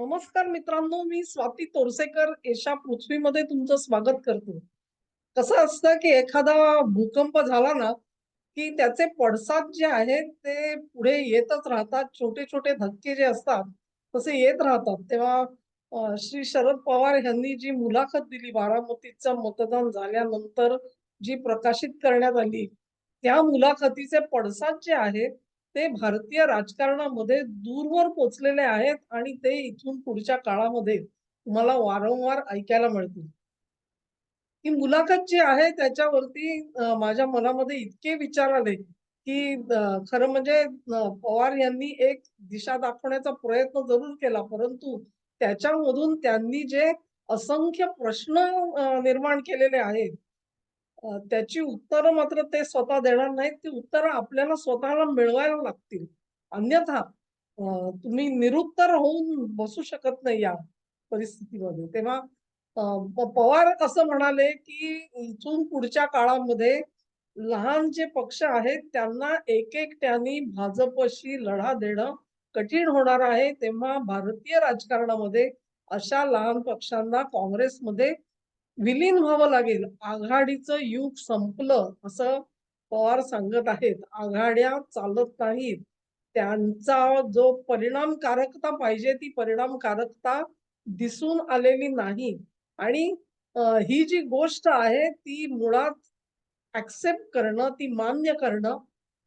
नमस्कार मित्रांनो मी स्वाती तोरसेकर. एशा पृथ्वीमध्ये तुमचं स्वागत करतो. कसं असतं की एखादा भूकंप झाला ना की त्याचे पडसाद जे आहेत ते पुढे येतच राहतात. छोटे छोटे धक्के जे असतात तसे येत राहतात. तेव्हा श्री शरद पवार यांनी जी मुलाखत दिली बारामतीचं मतदान झाल्यानंतर जी प्रकाशित करण्यात आली त्या मुलाखतीचे पडसाद जे आहेत ते भारतीय राजकारणामध्ये दूरवर पोचलेले आहेत आणि ते इथून पुढच्या काळामध्ये तुम्हाला वारंवार ऐकायला मिळतील. ही मुलाखत जी आहे त्याच्यावरती माझ्या मनामध्ये इतके विचार आले की खरं म्हणजे पवार यांनी एक दिशा दाखवण्याचा प्रयत्न जरूर केला परंतु त्याच्यामधून त्यांनी जे असंख्य प्रश्न निर्माण केलेले आहेत त्याची उत्तरं मात्र ते स्वतः देणार नाहीत. ती उत्तरं आपल्याला स्वतःला मिळवायला लागतील. अन्यथा तुम्ही निरुत्तर होऊन बसू शकत नाही या परिस्थितीमध्ये. तेव्हा पवार असं म्हणाले की इथून पुढच्या काळामध्ये लहान जे पक्ष आहेत त्यांना एक एकट्याने भाजपशी लढा देणं कठीण होणार आहे. तेव्हा भारतीय राजकारणामध्ये अशा लहान पक्षांना काँग्रेसमध्ये विलीन व्हावं लागेल. आघाडीचं युग संपलं असं पवार सांगत आहेत. आघाड्या चालत नाहीत. त्यांचा जो परिणामकारकता पाहिजे ती परिणामकारकता दिसून आलेली नाही. आणि ही जी गोष्ट आहे ती मुळात ऍक्सेप्ट करणं ती मान्य करणं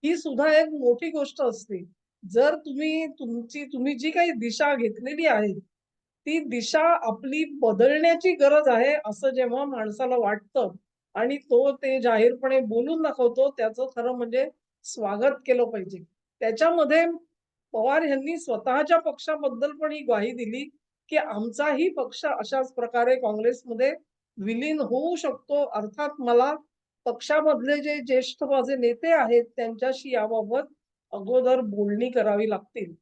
ही सुद्धा एक मोठी गोष्ट असते. जर तुम्ही तुमची तुम्ही जी काही दिशा घेतलेली आहे ती दिशा आपली बदलण्याची गरज आहे असं जेव्हा माणसाला वाटतं आणि तो ते जाहीरपणे बोलून दाखवतो त्याचं खरं म्हणजे स्वागत केलं पाहिजे. त्याच्यामध्ये पवार यांनी स्वतःच्या पक्षाबद्दल पण ही ग्वाही दिली की आमचाही पक्ष अशाच प्रकारे काँग्रेसमध्ये विलीन होऊ शकतो. अर्थात मला पक्षामधले जे ज्येष्ठ माझे नेते आहेत त्यांच्याशी याबाबत अगोदर बोलणी करावी लागतील.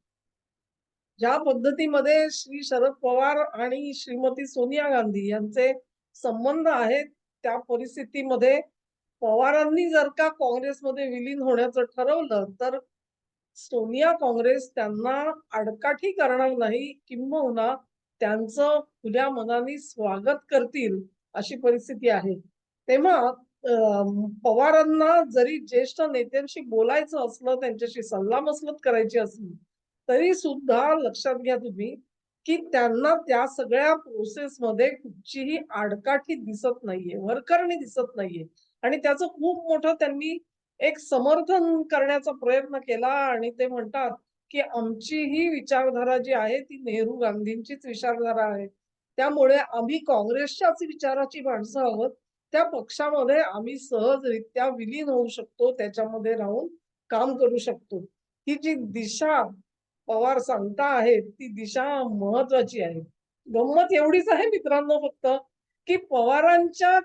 ज्या पद्धतीमध्ये श्री शरद पवार आणि श्रीमती सोनिया गांधी यांचे संबंध आहेत त्या परिस्थितीमध्ये पवारांनी जर का काँग्रेसमध्ये विलीन होण्याचं ठरवलं तर सोनिया काँग्रेस त्यांना आडकाठी करणार नाही किंबहुना त्यांचं खुल्या मनाने स्वागत करतील अशी परिस्थिती आहे. तेव्हा पवारांना जरी ज्येष्ठ नेत्यांशी बोलायचं असलं त्यांच्याशी सल्लामसलत करायची असली तरी सुद्धा लक्षात घ्या तुम्ही की त्यांना त्या सगळ्या प्रोसेस मध्ये कुठचीही आडकाठी दिसत नाहीये वरकरणी दिसत नाहीये. आणि त्याचं खूप मोठं त्यांनी एक समर्थन करण्याचा प्रयत्न केला आणि ते म्हणतात की आमची ही विचारधारा जी आहे ती नेहरू गांधींचीच विचारधारा आहे. त्यामुळे आम्ही काँग्रेसच्याच विचाराची माणसं आहोत. त्या पक्षामध्ये आम्ही सहजरित्या विलीन होऊ शकतो त्याच्यामध्ये राहून काम करू शकतो. ही जी दिशा पवार सांगता आहेत ती दिशा महत्वाची आहे. गंमत एवढीच आहे मित्रांनो फक्त की पवारांच्या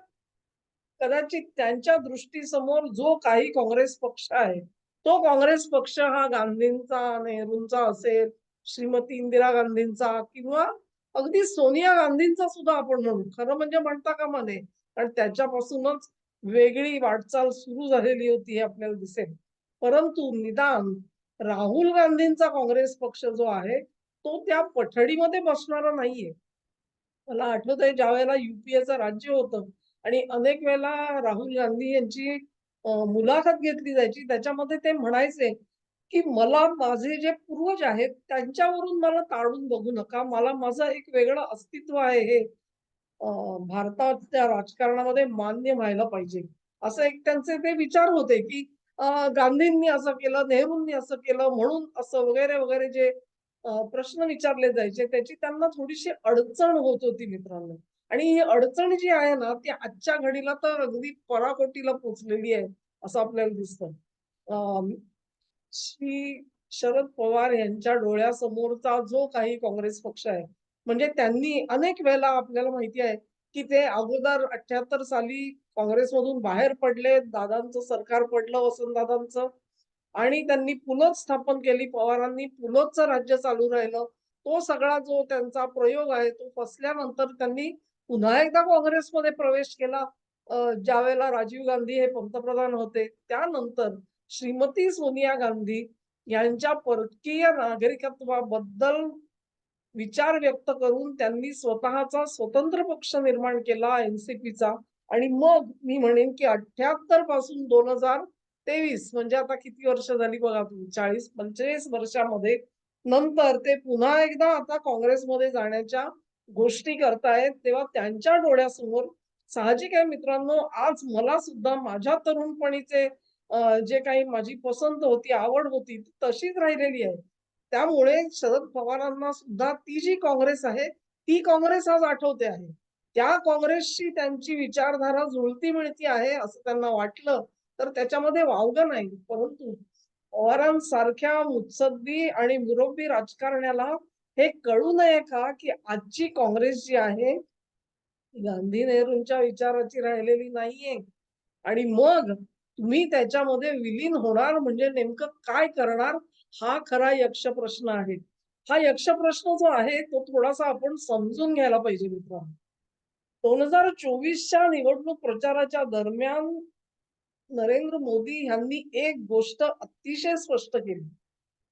कदाचित त्यांच्या दृष्टीसमोर जो काही काँग्रेस पक्ष आहे तो काँग्रेस पक्ष हा गांधींचा नेहरूंचा असेल श्रीमती इंदिरा गांधींचा किंवा अगदी सोनिया गांधींचा सुद्धा आपण म्हणू. खरं म्हणजे म्हणता का मध्ये कारण त्याच्यापासूनच वेगळी वाटचाल सुरू झालेली होती हे आपल्याला दिसेल. परंतु निदान राहुल गांधींचा काँग्रेस पक्ष जो आहे तो त्या पठडीमध्ये बसणारा नाहीये. मला आठवत आहे ज्या वेळेला युपीएचं राज्य होतं आणि अनेक वेळेला राहुल गांधी यांची मुलाखत घेतली जायची त्याच्यामध्ये ते म्हणायचे की मला माझे जे पूर्वज आहेत त्यांच्यावरून मला ताडून बघू नका. मला माझं एक वेगळं अस्तित्व आहे हे भारताच्या राजकारणामध्ये मान्य व्हायला पाहिजे. असं एक त्यांचे ते विचार होते की गांधींनी असं केलं नेहरूंनी असं केलं म्हणून असं वगैरे वगैरे जे प्रश्न विचारले जायचे त्याची त्यांना थोडीशी अडचण होत होती मित्रांनो. आणि ही अडचण जी आहे ना ती आजच्या घडीला तर अगदी पराकोटीला पोचलेली आहे असं आपल्याला दिसतं. श्री शरद पवार यांच्या डोळ्यासमोरचा जो काही काँग्रेस पक्ष आहे म्हणजे त्यांनी अनेक वेळेला आपल्याला माहिती आहे की ते अगोदर अठ्याहत्तर साली काँग्रेसमधून बाहेर पडले दादांचं सरकार पडलं वसंतदादांचं आणि त्यांनी पुलत स्थापन केली पवारांनी पुलतचं राज्य चालू राहिलं. तो सगळा जो त्यांचा प्रयोग आहे तो फसल्यानंतर त्यांनी पुन्हा एकदा काँग्रेसमध्ये प्रवेश केला. ज्यावेळेला राजीव गांधी हे पंतप्रधान होते त्यानंतर श्रीमती सोनिया गांधी यांच्या परकीय नागरिकत्वाबद्दल विचार व्यक्त करून त्यांनी स्वतःचा स्वतंत्र पक्ष निर्माण केला एनसीपीचा आणि मग मी म्हणेन की अठ्याहत्तरपासून दोन हजार तेवीस म्हणजे आता किती वर्ष झाली बघा तुम्ही चाळीस पंचेचाळीस वर्षामध्ये नंतर ते पुन्हा एकदा आता काँग्रेसमध्ये जाण्याच्या गोष्टी करतायत तेव्हा त्यांच्या डोळ्यासमोर साहजिक आहे मित्रांनो आज मला सुद्धा माझ्या तरुणपणीचे जे काही माझी पसंत होती आवड होती ती तशीच राहिलेली आहे. त्यामुळे शरद पवारांना सुद्धा ती जी काँग्रेस आहे ती काँग्रेस आज आठवते आहे. त्या काँग्रेसशी त्यांची विचारधारा जुळती मिळती आहे असं त्यांना वाटलं तर त्याच्यामध्ये वावगं नाही. परंतु पवारांसारख्या मुत्सद्दी आणि मुरब्बी राजकारण्याला हे कळू नये का की आजची काँग्रेस जी आहे गांधी नेहरूंच्या विचाराची राहिलेली नाहीये? आणि मग तुम्ही त्याच्यामध्ये विलीन होणार म्हणजे नेमकं काय करणार? हा खरा यक्ष प्रश्न आहे. हा यक्ष प्रश्न जो आहे तो थोडासा आपण समजून घ्यायला पाहिजे मित्रांनो. दोन हजार चोवीसच्या निवडणूक प्रचाराच्या दरम्यान नरेंद्र मोदी यांनी एक गोष्ट अतिशय स्पष्ट केली.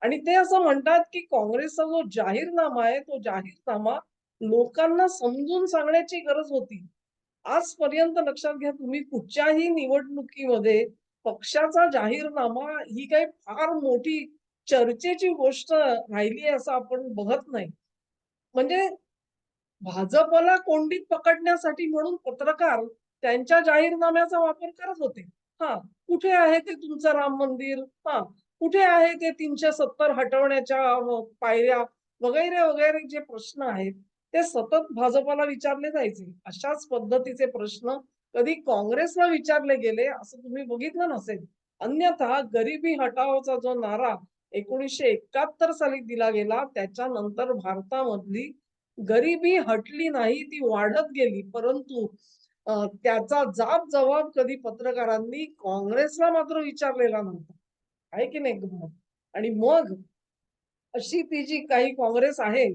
आणि ते असं म्हणतात की काँग्रेसचा जो जाहीरनामा आहे तो जाहीरनामा लोकांना समजून सांगण्याची गरज होती. आजपर्यंत लक्षात घ्या तुम्ही कुठच्याही निवडणुकीमध्ये पक्षाचा जाहीरनामा ही काही फार मोठी चर्चेची गोष्ट राहिली असं आपण बघत नाही. म्हणजे भाजपला कोंडीत पकडण्यासाठी म्हणून पत्रकार त्यांच्या जाहीरनाम्याचा वापर करत होते. हा कुठे आहे ते तुमचं राम मंदिर? हा कुठे आहे ते तीनशे सत्तर हटवण्याच्या पायऱ्या वगैरे वगैरे जे प्रश्न आहेत ते सतत भाजपला विचारले जायचे. अशाच पद्धतीचे प्रश्न कधी काँग्रेसला विचारले गेले असं तुम्ही बघितलं नसेल. अन्यथा गरिबी हटावचा जो नारा एकोणीसशे एकाहत्तर साली दिला गेला. त्याच्यानंतर भारतामधली गरिबी हटली नाही ती वाढत गेली. परंतु त्याचा जाब जबाब कधी पत्रकारांनी काँग्रेसला मात्र विचारलेला नव्हता. आहे की नाही आणि मग अशी ती जी काही काँग्रेस आहे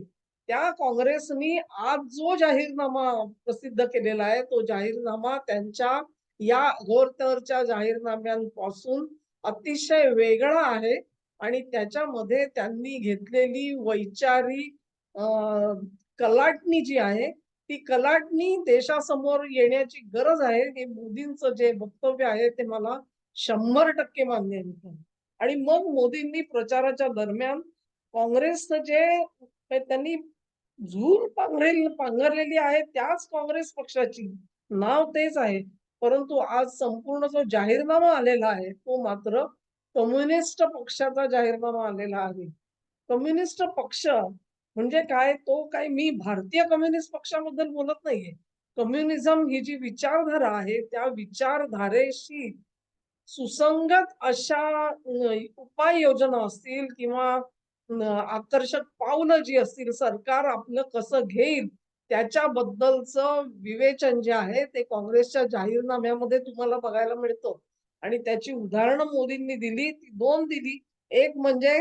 त्या काँग्रेसनी आज जो जाहीरनामा प्रसिद्ध केलेला आहे तो जाहीरनामा त्यांच्या या अगोरतरच्या जाहीरनाम्यांपासून अतिशय वेगळा आहे. आणि त्याच्यामध्ये त्यांनी घेतलेली वैचारिक कलाटणी जी आहे ती कलाटणी देशासमोर येण्याची गरज आहे. हे मोदींचं जे वक्तव्य आहे ते मला शंभर टक्के मान्य आहे. आणि मग मोदींनी प्रचाराच्या दरम्यान काँग्रेसचं जे त्यांनी झूल पांघरेल पांघरलेली आहे त्याच काँग्रेस पक्षाची. नाव तेच आहे. परंतु आज संपूर्ण जो जाहीरनामा आलेला आहे तो मात्र कम्युनिस्ट पक्षाचा जाहीरनामा आलेला आहे. कम्युनिस्ट पक्ष म्हणजे काय? तो काय मी भारतीय कम्युनिस्ट पक्षाबद्दल बोलत नाहीये. कम्युनिझम ही जी विचारधारा आहे त्या विचारधारेशी सुसंगत अशा उपाययोजना असतील किंवा आकर्षक पावलं जी असतील सरकार आपलं कसं घेईल त्याच्याबद्दलचं विवेचन जे आहे ते काँग्रेसच्या जाहीरनाम्यामध्ये तुम्हाला बघायला मिळतं. आणि त्याची उदाहरणं मोदींनी दिली ती दोन दिली. एक म्हणजे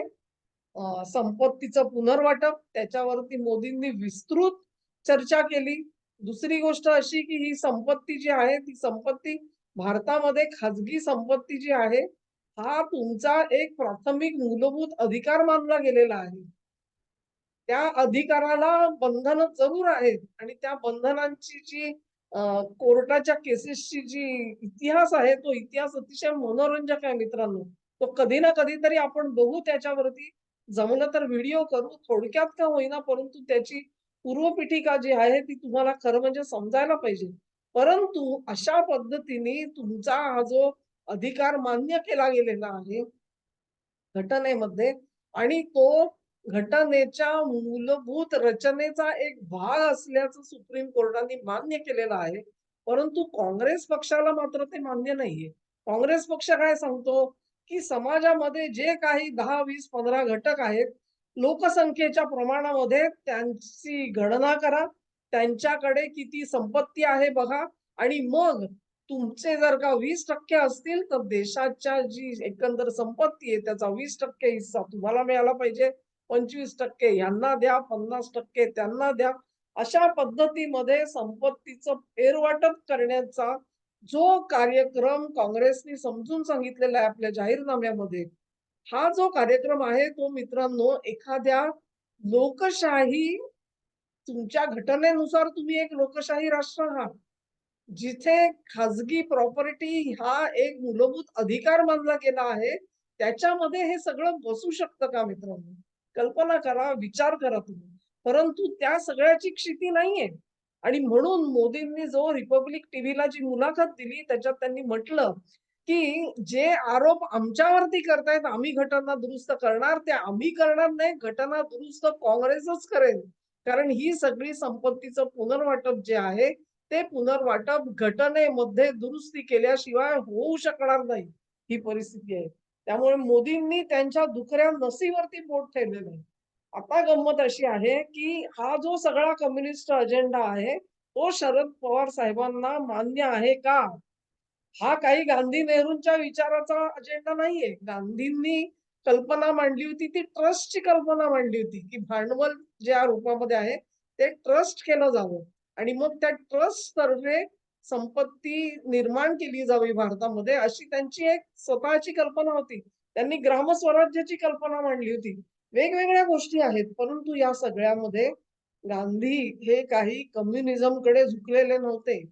संपत्तीचं पुनर्वाटप त्याच्यावरती मोदींनी विस्तृत चर्चा केली. दुसरी गोष्ट अशी की ही संपत्ती जी आहे ती संपत्ती भारतामध्ये खाजगी संपत्ती जी आहे हा तुमचा एक प्राथमिक मूलभूत अधिकार मानला गेलेला आहे. त्या अधिकाराला बंधन जरूर आहेत आणि त्या बंधनांची जी कोर्टाच्या केसेसची जी इतिहास आहे तो इतिहास अतिशय मनोरंजक आहे मित्रांनो. तो कधी ना कधीतरी आपण बघू त्याच्यावरती. जमलं तर व्हिडिओ करू. थोडक्यात का होईना परंतु त्याची पूर्वपीठिका जी आहे ती तुम्हाला खरं म्हणजे समजायला पाहिजे. परंतु अशा पद्धतीने तुमचा हा जो अधिकार मान्य केला गेलेला आहे घटनेमध्ये आणि तो घटनेच्या मूलभूत रचनेचा एक भाग असल्याचं सुप्रीम कोर्टाने मान्य केलेलं आहे. परंतु काँग्रेस पक्षाला मात्र ते मान्य नाहीये. काँग्रेस पक्ष काय सांगतो? की समाजामध्ये जे काही दहा वीस पंधरा घटक आहेत लोकसंख्येच्या प्रमाणामध्ये त्यांची गणना करा. त्यांच्याकडे किती संपत्ती आहे बघा. आणि मग तुमचे जर का वीस टक्के असतील तर देशाच्या जी एकंदर संपत्ती आहे त्याचा वीस टक्के हिस्सा तुम्हाला मिळाला पाहिजे. पंचवीस टक्के यांना द्या पन्नास टक्के त्यांना द्या. अशा पद्धतीमध्ये संपत्तीचं फेरवाटप करण्याचा जो कार्यक्रम काँग्रेसने समजून सांगितलेला आहे आपल्या जाहीरनाम्यामध्ये हा जो कार्यक्रम आहे तो मित्रांनो एखाद्या लोकशाही तुमच्या घटनेनुसार तुम्ही एक लोकशाही राष्ट्र आहात. जिथे खाजगी प्रॉपर्टी हा एक मूलभूत अधिकार मानला गेला आहे त्याच्यामध्ये हे सगळं बसू शकतं का मित्रांनो? कल्पना करा विचार करा तुम्ही. परंतु त्या सगळ्याची क्षिती नाहीये. आणि म्हणून मोदींनी जो रिपब्लिक टीव्हीला जी मुलाखत दिली त्याच्यात त्यांनी म्हटलं की जे आरोप आमच्यावरती करतायत आम्ही घटना दुरुस्त करणार ते आम्ही करणार नाही घटना दुरुस्त काँग्रेसच करेल. कारण ही सगळी संपत्तीचं पुनर्वाटप जे आहे ते पुनर्वाटप घटनेमध्ये दुरुस्ती केल्याशिवाय होऊ शकणार नाही. ही परिस्थिती आहे. त्यामुळे मोदींनी त्यांच्या दुखऱ्या नसीवरती बोट ठेवलेलं आहे आता गंमत अशी आहे की हा जो सगळा कम्युनिस्ट अजेंडा आहे तो शरद पवार साहेबांना मान्य आहे का? हा काही गांधी नेहरूंच्या विचाराचा अजेंडा नाहीये. गांधींनी कल्पना मांडली होती ती ट्रस्टची कल्पना मांडली होती की भांडवल ज्या रूपामध्ये आहे ते ट्रस्ट केलं जावं. आणि मग त्या ट्रस्ट तर्फे संपत्ती निर्माण केली जावी भारतामध्ये अशी त्यांची एक स्वतःची कल्पना होती. त्यांनी ग्रामस्वराज्याची कल्पना मांडली होती. वेगवेगळ्या गोष्टी आहेत परंतु या सगळ्यामध्ये गांधी हे काही कम्युनिझमकडे झुकलेले नव्हते.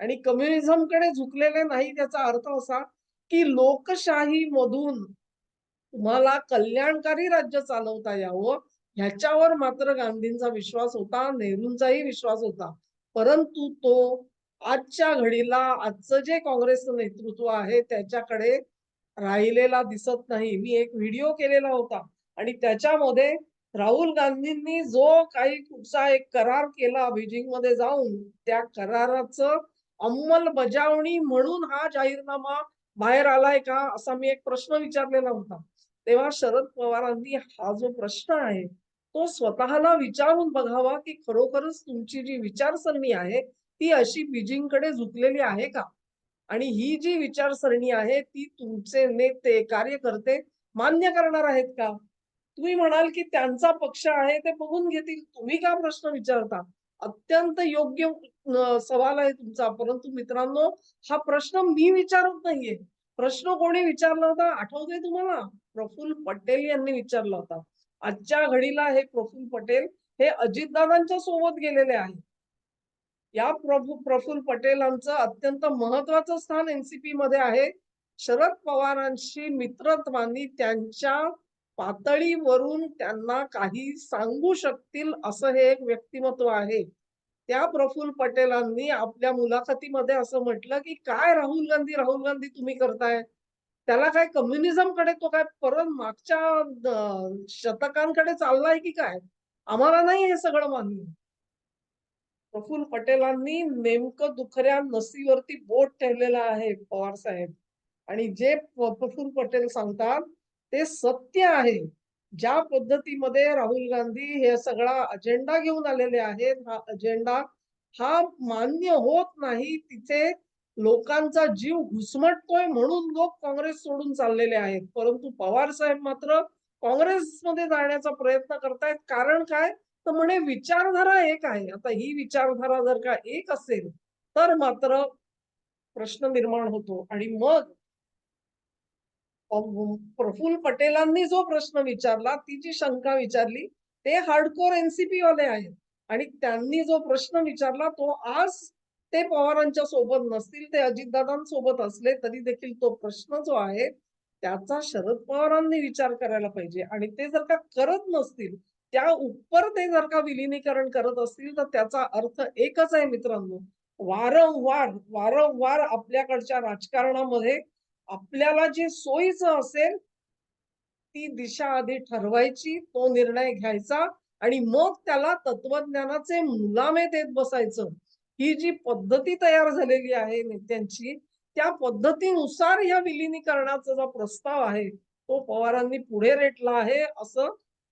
आणि कम्युनिझमकडे झुकलेले नाही त्याचा अर्थ असा की लोकशाही मधून तुम्हाला कल्याणकारी राज्य चालवता यावं ह्याच्यावर मात्र गांधींचा विश्वास होता नेहरूंचाही विश्वास होता. परंतु तो आजच्या घडीला आजचं जे काँग्रेसचं नेतृत्व आहे त्याच्याकडे राहिलेला दिसत नाही. मी एक व्हिडिओ केलेला होता आणि त्याच्यामध्ये राहुल गांधींनी जो काही कुठचा एक करार केला बीजिंगमध्ये जाऊन त्या कराराचं अंमलबजावणी म्हणून हा जाहीरनामा बाहेर आलाय का असा मी एक प्रश्न विचारलेला होता. तेव्हा शरद पवारांनी हा जो प्रश्न आहे तो स्वतःला विचारून बघावा की खरोखरच तुमची जी विचारसरणी आहे ती अशी बीजिंगकडे झुकलेली आहे का? आणि ही जी विचारसरणी आहे ती तुमचे नेते कार्यकर्ते मान्य करणार आहेत का? तुम्ही म्हणाल की त्यांचा पक्ष आहे ते बघून घेतील. तुम्ही का प्रश्न विचारता? अत्यंत योग्य सवाल आहे तुमचा. परंतु मित्रांनो हा प्रश्न मी विचारत नाहीये. प्रश्न कोणी विचारला होता? आठवतोय तुम्हाला? प्रफुल्ल पटेल यांनी विचारला होता. आजच्या घडीला हे प्रफुल्ल पटेल हे अजितदादांच्या सोबत गेलेले आहे या प्रभू प्रफुल्ल पटेलांचं अत्यंत महत्वाचं स्थान एनसीपी मध्ये आहे. शरद पवारांशी मित्रत्वानी त्यांच्या पातळीवरून त्यांना काही सांगू शकतील असं हे एक व्यक्तिमत्व आहे. त्या प्रफुल्ल पटेलांनी आपल्या मुलाखतीमध्ये असं म्हटलं की काय राहुल गांधी राहुल गांधी तुम्ही करताय? त्याला काय कम्युनिझमकडे तो काय परत मागच्या शतकांकडे चाललाय की काय? आम्हाला नाही हे सगळं मान्य. प्रफुल्ल पटेलांनी नेमकं दुखऱ्या नसीवरती बोट ठेवलेलं आहे पवार साहेब. आणि जे प्रफुल्ल पटेल सांगतात ते सत्य आहे. ज्या पद्धतीमध्ये राहुल गांधी हे सगळा अजेंडा घेऊन आलेले आहेत हा अजेंडा हा मान्य होत नाही तिथे लोकांचा जीव घुसमटतोय म्हणून लोक काँग्रेस सोडून चाललेले आहेत. परंतु पवार साहेब मात्र काँग्रेसमध्ये जाण्याचा प्रयत्न करतायत. कारण काय? तर म्हणे विचारधारा एक आहे. आता ही विचारधारा जर का एक असेल तर मात्र प्रश्न निर्माण होतो. आणि मग प्रफुल्ल पटेलांनी जो प्रश्न विचारला ती जी शंका विचारली ते हार्डकोर एनसीपी वाले आहेत. आणि त्यांनी जो प्रश्न विचारला तो आज ते पवारांच्या सोबत नसतील ते अजितदादांसोबत असले तरी देखील तो प्रश्न जो आहे त्याचा शरद पवारांनी विचार करायला पाहिजे. आणि ते जर का करत नसतील त्या उपर ते जर का विलिनीकरण करत असतील तर त्याचा अर्थ एकच आहे मित्रांनो. वारंवार वारंवार आपल्याकडच्या राजकारणामध्ये आपल्याला जे सोयीचं असेल ती दिशा आधी ठरवायची तो निर्णय घ्यायचा आणि मग त्याला तत्वज्ञानाचे मुलामे देत बसायचं. ही जी पद्धती तयार झालेली आहे नेत्यांची त्या पद्धतीनुसार या विलिनीकरणाचा जो प्रस्ताव आहे तो पवारांनी पुढे रेटला आहे असं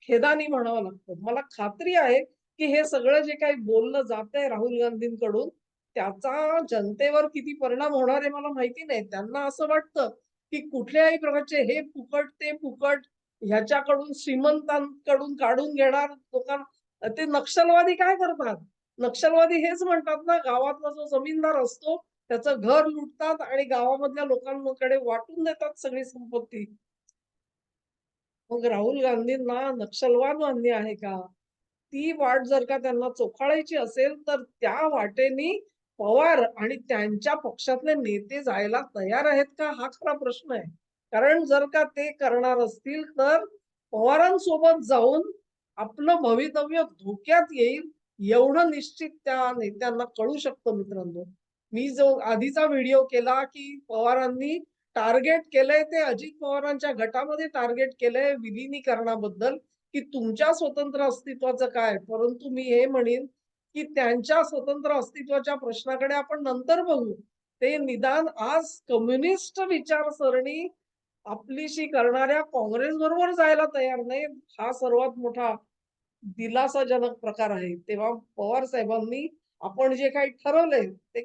खेदानी म्हणावं लागतं. मला खात्री आहे की हे सगळं जे काही बोललं जात आहे राहुल गांधींकडून त्याचा जनतेवर किती परिणाम होणार आहे मला माहिती नाही. त्यांना असं वाटतं की कुठल्याही प्रकारचे हे फुकट ते फुकट ह्याच्याकडून श्रीमंतांकडून काढून घेणार लोकांना ते नक्षलवादी काय करतात? नक्षलवादी हेच म्हणतात ना गावातला जो जमीनदार असतो त्याचं घर लुटतात आणि गावामधल्या लोकांकडे वाटून देतात सगळी संपत्ती. मग राहुल गांधींना नक्षलवाद मान्य आहे का? ती वाट जर का त्यांना चोखाळायची असेल तर त्या वाटेनी पवार आणि त्यांच्या पक्षातले नेते जायला तयार आहेत का? हा खरा प्रश्न आहे. कारण जर का ते करणार असतील तर पवारांसोबत जाऊन आपलं भवितव्य धोक्यात येईल एवढं निश्चित त्या नेत्यांना कळू शकतं मित्रांनो. मी जो आधीचा व्हिडिओ केला की पवारांनी टार्गेट केलंय ते अजित पवारांच्या गटामध्ये टार्गेट केलंय विलिनीकरणाबद्दल की तुमच्या स्वतंत्र अस्तित्वाचं काय? परंतु मी हे म्हणेन की त्यांच्या स्वतंत्र अस्तित्वाच्या प्रश्नाकडे आपण नंतर बघू. ते निदान आज कम्युनिस्ट विचारसरणी आपलीशी करणाऱ्या काँग्रेस बरोबर जायला तयार नाही हा सर्वात मोठा दिलासाजनक प्रकार आहे. तेव्हा पवार साहेबांनी आपण जे काही ठरवलंय ते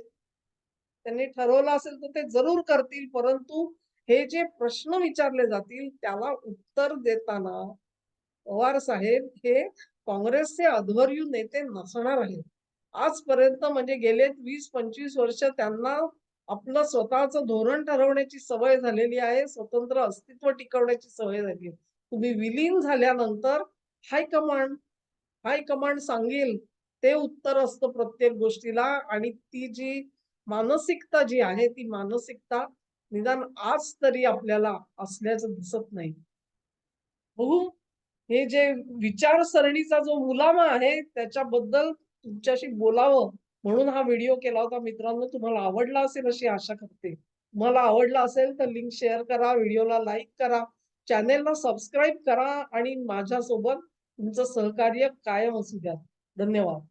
त्यांनी ठरवलं असेल तर ते जरूर करतील परंतु हे जे प्रश्न विचारले जातील त्याला उत्तर देताना पवार साहेब हे काँग्रेसचे अध्वर्यू नेते नसणार आहेत. आजपर्यंत म्हणजे गेले वीस पंचवीस वर्ष त्यांना आपलं स्वतःचं धोरण ठरवण्याची सवय झालेली आहे स्वतंत्र अस्तित्व टिकवण्याची सवय झाली आहे. तुम्ही विलीन झाल्यानंतर हायकमांड हायकमांड सांगेल ते उत्तर असतं प्रत्येक गोष्टीला आणि ती जी मानसिकता जी आहे ती मानसिकता निदान आज तरी आपल्याला असल्याचं दिसत नाही. बघू हे जे विचारसरणीचा जो मुलामा आहे त्याच्याबद्दल तुमच्याशी बोलावं म्हणून हा व्हिडिओ केला होता. मित्रांनो तुम्हाला आवडला असेल अशी आशा करते. तुम्हाला आवडला असेल तर लिंक शेअर करा व्हिडिओला लाईक करा चॅनेलला सबस्क्राईब करा आणि माझ्यासोबत तुमचं सहकार्य कायम असू द्या. धन्यवाद.